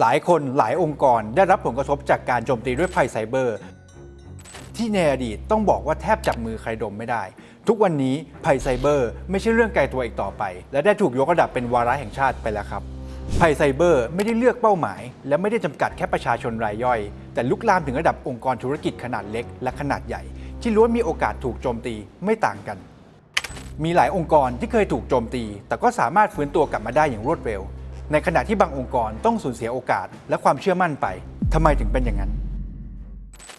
หลายคนหลายองค์กรได้รับผลกระทบจากการโจมตีด้วยภัยไซเบอร์ ที่ในอดีตต้องบอกว่าแทบจับมือใครดมไม่ได้ ทุกวันนี้ภัยไซเบอร์ ไม่ใช่เรื่องไกลตัวอีกต่อไป และได้ถูกยกระดับเป็นวาระแห่งชาติไปแล้วครับภัยไซเบอร์ไม่ได้เลือกเป้าหมาย และไม่ได้จำกัดแค่ประชาชนรายย่อย แต่ลุกลามถึงระดับองค์กรธุรกิจขนาดเล็กและขนาดใหญ่ ที่ล้วนมีโอกาสถูกโจมตีไม่ต่างกัน มีหลายองค์กรที่เคยถูกโจมตี แต่ก็สามารถฟื้นตัวกลับมาได้อย่างรวดเร็ว ในขณะที่บางองค์กรต้องสูญเสียโอกาสและความเชื่อมั่นไปทำไมถึงเป็นอย่างนั้น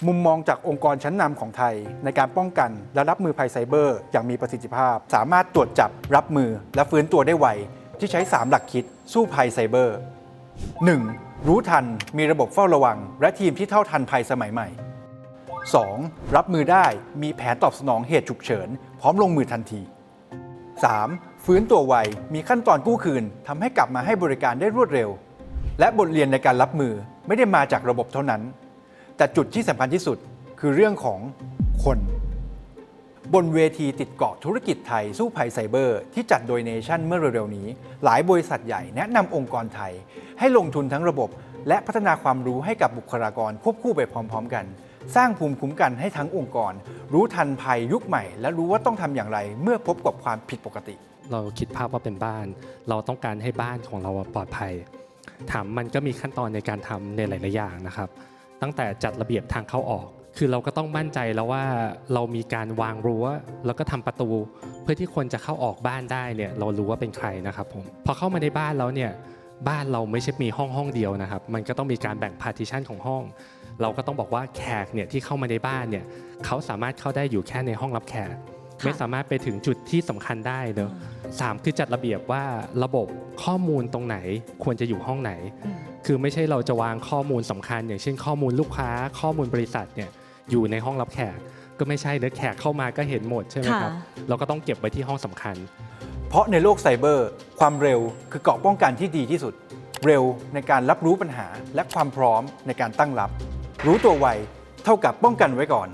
มุมมองจากองค์กรชั้นนำของไทย ในการป้องกันและรับมือภัยไซเบอร์ อย่างมีประสิทธิภาพ สามารถตรวจจับรับมือและฟื้นตัวได้ไวที่ใช้ 3 หลักคิดสู้ภัยไซเบอร์ 1. รู้ทันมีระบบเฝ้าระวัง และทีมที่เท่าทันภัยสมัยใหม่ 2. รับมือได้มีแผนตอบสนองเหตุฉุกเฉิน พร้อมลงมือทันที 3. ฟื้นตัวไว มีขั้นตอนกู้คืนทำให้กลับมาให้บริการได้รวดเร็ว และบทเรียนในการรับมือไม่ได้มาจากระบบเท่านั้น แต่จุดที่สำคัญที่สุดคือเรื่องของคน บนเวทีติดเกาะธุรกิจไทยสู้ภัยไซเบอร์ ที่จัดโดยเนชั่นเมื่อเร็วๆนี้ หลายบริษัทใหญ่แนะนำองค์กรไทย ให้ลงทุนทั้งระบบ และพัฒนาความรู้ให้กับบุคลากรควบคู่ไปพร้อม ๆ กัน สร้างภูมิคุ้มกันให้ทั้งองค์กร รู้ทันภัยยุคใหม่ และรู้ว่าต้องทำอย่างไรเมื่อพบกับความผิดปกติ เราคิดภาพว่าเป็นบ้าน เราต้องการให้บ้านของเราปลอดภัย ถามมันก็มีขั้นตอนในการทำในหลาย ๆ อย่างนะครับ ตั้งแต่จัดระเบียบทางเข้าออก คือเราก็ต้องมั่นใจแล้วว่าเรามีการวางรั้วแล้วก็ทำประตู เพื่อที่คนจะเข้าออกบ้านได้เนี่ยเรารู้ว่าเป็นใครนะครับผมพอเข้ามาในบ้านแล้วเนี่ยบ้านเราไม่ใช่มีห้องห้องเดียวนะครับ มันก็ต้องมีการแบ่งพาร์ติชันของห้อง เราก็ต้องบอกว่าแขกเนี่ยที่เข้ามาในบ้านเนี่ยเขาสามารถเข้าได้อยู่แค่ในห้องรับแขก ไม่สามารถไปถึงจุดที่สำคัญได้เนอะสามคือจัดระเบียบว่าระบบข้อมูลตรงไหนควรจะอยู่ห้องไหนอืมคือไม่ใช่เราจะวางข้อมูลสำคัญ อย่างเช่นข้อมูลลูกค้า ข้อมูลบริษัทเนี่ยอยู่ในห้องรับแขก ก็ไม่ใช่เนอะแขกเข้ามาก็เห็นหมดใช่ไหมครับค่ะเราก็ต้องเก็บไว้ที่ห้องสำคัญ เพราะในโลกไซเบอร์ ความเร็วคือเกราะป้องกันที่ดีที่สุด เร็วในการรับรู้ปัญหา และความพร้อมในการตั้งรับ รู้ตัวไวเท่ากับป้องกันไว้ก่อน